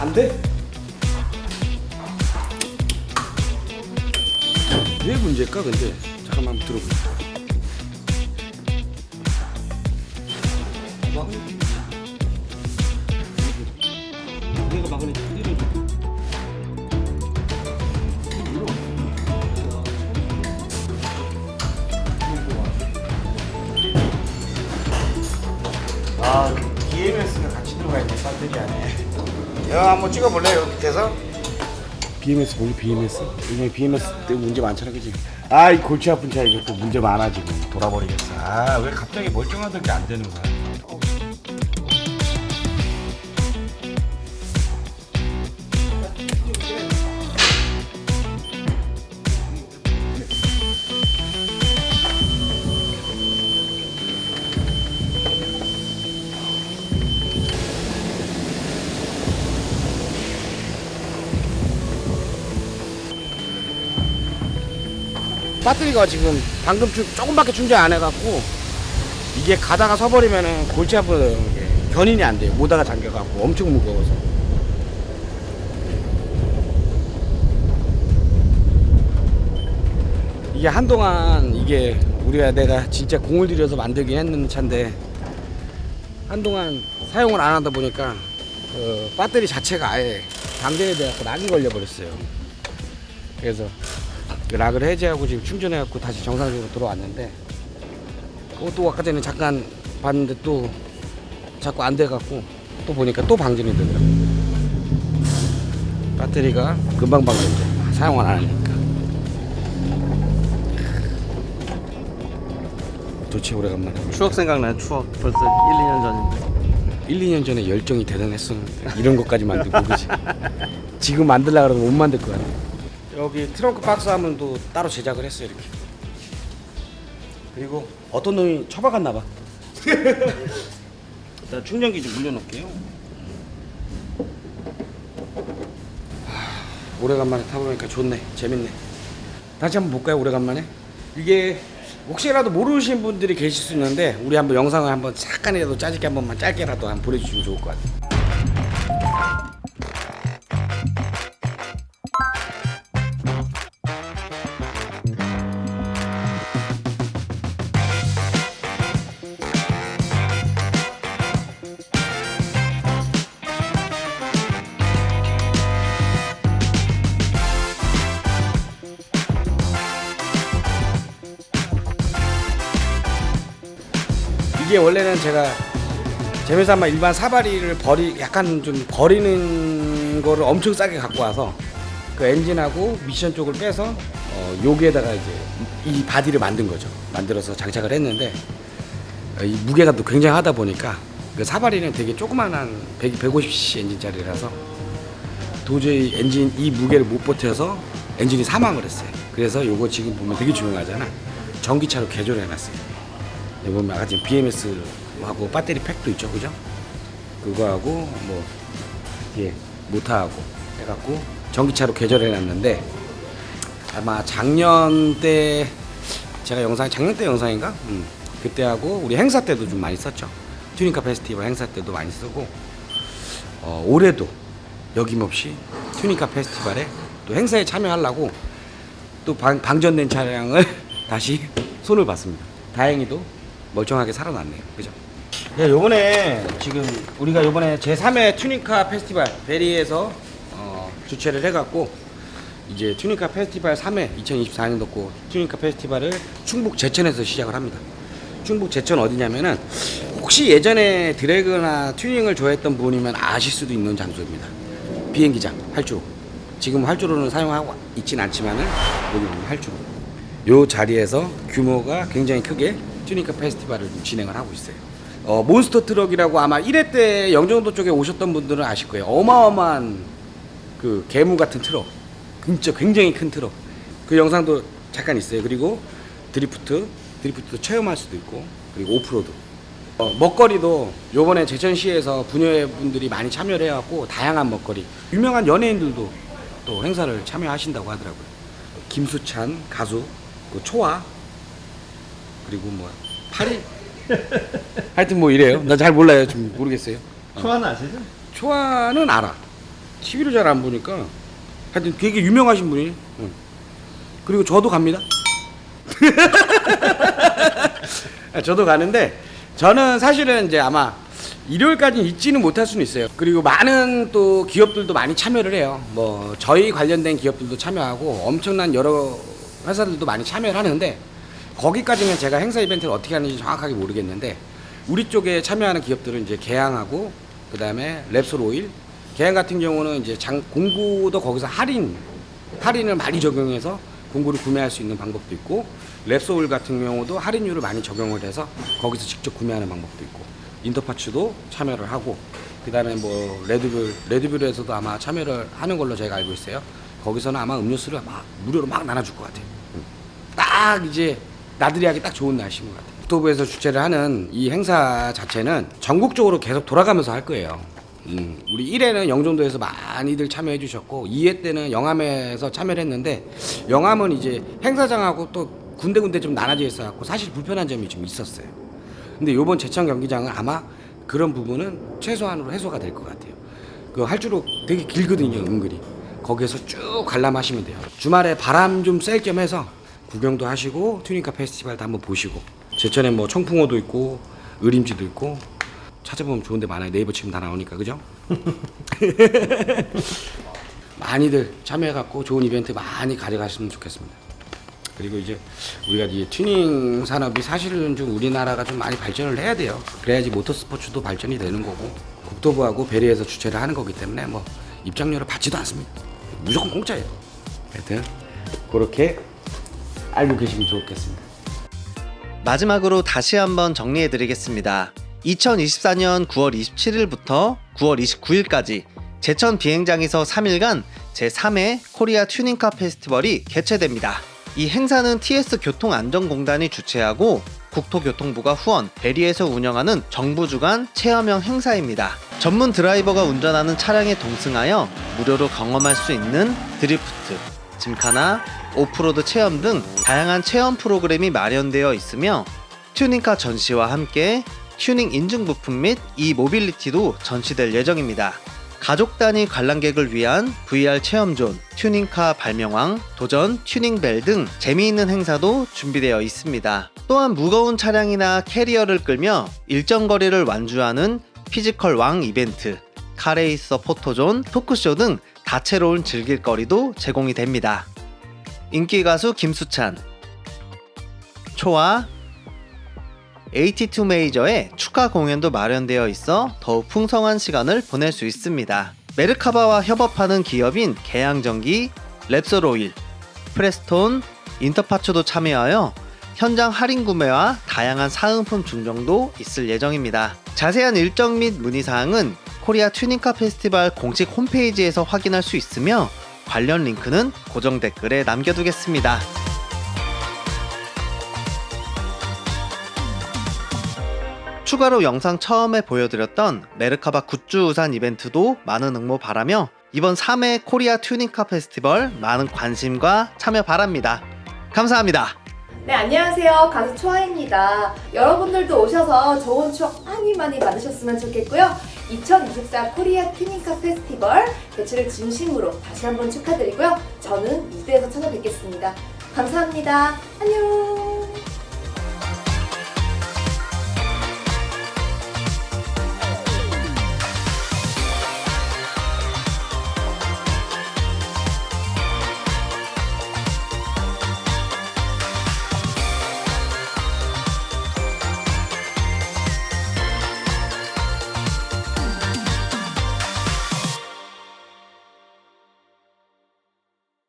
안 돼? 왜 문제일까 근데 잠깐만 들어보자 내가 막으니 때려줘 아, BMS가 같이 들어가 있네, 배터리 안에. 여 한번 찍어볼래요, 밑에서? BMS 뭐지 BMS? 요즘에 BMS 때문에 문제 많잖아 그지? 아이 골치 아픈 차 이거 또 문제 많아 지금 돌아버리겠어 아 왜 갑자기 멀쩡하던 게 안 되는 거야 배터리가 지금 방금 충, 조금밖에 충전 안 해갖고 이게 가다가 서버리면은 골치 아픈 게 견인이 안 돼요. 모다가 잠겨갖고 엄청 무거워서. 이게 한동안 이게 우리가 내가 진짜 공을 들여서 만들긴 했는 차인데 한동안 사용을 안 하다 보니까 그 배터리 자체가 아예 방전이 돼갖고 락이 걸려버렸어요. 그래서 그 락을 해제하고 지금 충전해갖고 다시 정상적으로 들어왔는데 어, 또 아까 전에 잠깐 봤는데 또 자꾸 안 돼갖고 또 보니까 또 방전이 되더라고요. 배터리가 금방 방전돼. 사용을 안 하니까. 도대체 오래간만에 추억 생각나요? 추억. 벌써 1, 2년 전인데. 1, 2년 전에 열정이 대단했었는데 이런 것까지 만들고 그지? 지금 만들라 그러면 못 만들 것 같아 여기 트렁크 박스 하면 또 따로 제작을 했어요 이렇게. 그리고 어떤 놈이 처박았나 봐. 일단 충전기 좀 물려놓을게요. 하, 오래간만에 타보니까 좋네 재밌네. 다시 한번 볼까요 오래간만에? 이게 혹시라도 모르시는 분들이 계실 수 있는데 우리 한번 영상을 한번 잠깐이라도 짜집게 한 번만 짧게라도 한번 보내주시면 좋을 것 같아요 원래는 제가 재매삼아 일반 사다리를 버리 약간 좀 버리는 거를 엄청 싸게 갖고 와서 그 엔진하고 미션 쪽을 빼서 어, 여기에다가 이제 이 바디를 만든 거죠. 만들어서 장착을 했는데 어, 이 무게가 또 굉장하다 보니까 그 사바리는 되게 조그만한 100, 150cc 엔진짜리라서 도저히 엔진 이 무게를 못 버텨서 엔진이 사망을 했어요. 그래서 요거 지금 보면 되게 중요하잖아. 전기차로 개조를 해놨어요. 여기 보면 아까 지금 BMS하고 배터리 팩도 있죠, 그죠? 그거하고 뭐 뒤에 모터하고 해갖고 전기차로 개조해놨는데 아마 작년 때 제가 영상 작년 때 영상인가? 음, 그때 하고 우리 행사 때도 좀 많이 썼죠. 튜닝카 페스티벌 행사 때도 많이 쓰고 어, 올해도 여김없이 튜닝카 페스티벌에 또 행사에 참여하려고 또 방, 방전된 차량을 다시 손을 봤습니다. 다행히도 멀쩡하게 살아났네요. 그죠? 야, 요번에 지금 우리가 요번에 제3회 튜닝카 페스티벌 베리에서 어, 주최를 해갖고 이제 튜닝카 페스티벌 3회 2024년도 고 튜닝카 페스티벌을 충북 제천에서 시작을 합니다. 충북 제천 어디냐면은 혹시 예전에 드래그나 튜닝을 좋아했던 분이면 아실 수도 있는 장소입니다. 비행기장 활주로. 지금 활주로는 사용하고 있진 않지만은 여기 보면 활주로. 요 자리에서 규모가 굉장히 크게 튜닝카 페스티벌을 좀 진행을 하고 있어요. 어, 몬스터 트럭이라고 아마 1회 때 영종도 쪽에 오셨던 분들은 아실 거예요. 어마어마한 그 개무 같은 트럭. 진짜 굉장히 큰 트럭. 그 영상도 잠깐 있어요. 그리고 드리프트, 드리프트도 체험할 수도 있고 그리고 오프로드. 어, 먹거리도 요번에 제천시에서 부녀회분들이 많이 참여를 해갖고 다양한 먹거리 유명한 연예인들도 또 행사를 참여하신다고 하더라고요 김수찬 가수 그 초아 그리고 뭐 파리 하여튼 뭐 이래요 나 잘 몰라요 좀 모르겠어요 초아는 아시죠? 초아는 알아 TV를 잘안 보니까 하여튼 되게 유명하신 분이 응. 그리고 저도 갑니다 아, 저도 가는데 저는 사실은 이제 아마 일요일까지 있지는 못할 수는 있어요. 그리고 많은 또 기업들도 많이 참여를 해요. 뭐 저희 관련된 기업들도 참여하고 엄청난 여러 회사들도 많이 참여를 하는데 거기까지는 제가 행사 이벤트를 어떻게 하는지 정확하게 모르겠는데 우리 쪽에 참여하는 기업들은 이제 개항하고 그다음에 랩솔 오일 개항 같은 경우는 이제 장 공구도 거기서 할인 할인을 많이 적용해서 공구를 구매할 수 있는 방법도 있고 랩소울 같은 경우도 할인율을 많이 적용을 해서 거기서 직접 구매하는 방법도 있고 인터파츠도 참여를 하고 그다음에 뭐 레드불 레드불에서도 아마 참여를 하는 걸로 제가 알고 있어요. 거기서는 아마 음료수를 막 무료로 막 나눠줄 것 같아요. 음. 딱 이제 나들이 하기 딱 좋은 날씨인 것 같아요. 국토부에서 주최를 하는 이 행사 자체는 전국적으로 계속 돌아가면서 할 거예요. 음, 우리 1회는 영종도에서 많이들 참여해 주셨고 2회 때는 영암에서 참여를 했는데 영암은 이제 행사장하고 또 군데군데 좀 나눠져 있어 갖고 사실 불편한 점이 좀 있었어요. 근데 요번 제천 경기장은 아마 그런 부분은 최소한으로 해소가 될 것 같아요. 그 할수록 되게 길거든요, 은근히. 거기에서 쭉 관람하시면 돼요. 주말에 바람 좀 쐴 겸 해서 구경도 하시고 튜닝카 페스티벌도 한번 보시고 제천에 뭐 청풍호도 있고 의림지도 있고 찾아보면 좋은 데 많아요. 네이버 치면 다 나오니까 그죠? 많이들 참여해 갖고 좋은 이벤트 많이 가져가시면 좋겠습니다. 그리고 이제 우리가 이제 튜닝 산업이 사실은 좀 우리나라가 좀 많이 발전을 해야 돼요. 그래야지 모터스포츠도 발전이 되는 거고 국토부하고 배려해서 주최를 하는 거기 때문에 뭐 입장료를 받지도 않습니다. 무조건 공짜예요. 하여튼 그렇게 알고 계시면 좋겠습니다. 마지막으로 다시 한번 정리해 드리겠습니다. 2024년 9월 27일부터 9월 29일까지 제천 비행장에서 3일간 제3회 코리아 튜닝카 페스티벌이 개최됩니다. 이 행사는 TS 교통안전공단이 주최하고 국토교통부가 후원, 대리해서 운영하는 정부 주관 체험형 행사입니다. 전문 드라이버가 운전하는 차량에 동승하여 무료로 경험할 수 있는 드리프트, 짐카나 오프로드 체험 등 다양한 체험 프로그램이 마련되어 있으며 튜닝카 전시와 함께 튜닝 인증 부품 및 이 모빌리티도 전시될 예정입니다. 가족 단위 관람객을 위한 VR 체험존, 튜닝카 발명왕, 도전 튜닝벨 등 재미있는 행사도 준비되어 있습니다. 또한 무거운 차량이나 캐리어를 끌며 일정 거리를 완주하는 피지컬 왕 이벤트, 카레이서 포토존, 토크쇼 등 다채로운 즐길거리도 제공이 됩니다. 인기 가수 김수찬, 초아, AT2 메이저의 축하 공연도 마련되어 있어 더욱 풍성한 시간을 보낼 수 있습니다. 메르카바와 협업하는 기업인 개양전기, 랩솔오일, 프레스톤, 인터파츠도 참여하여 현장 할인 구매와 다양한 사은품 증정도 있을 예정입니다. 자세한 일정 및 문의 사항은 코리아 튜닝카 페스티벌 공식 홈페이지에서 확인할 수 있으며 관련 링크는 고정 댓글에 남겨두겠습니다. 추가로 영상 처음에 보여드렸던 메르카바 굿즈 우산 이벤트도 많은 응모 바라며 이번 3회 코리아 튜닝카 페스티벌 많은 관심과 참여 바랍니다. 감사합니다. 네, 안녕하세요. 가수 초아입니다. 여러분들도 오셔서 좋은 추억 많이 많이 받으셨으면 좋겠고요. 2024 코리아 튜닝카 페스티벌 개최를 진심으로 다시 한번 축하드리고요. 저는 무대에서 찾아뵙겠습니다. 감사합니다. 안녕!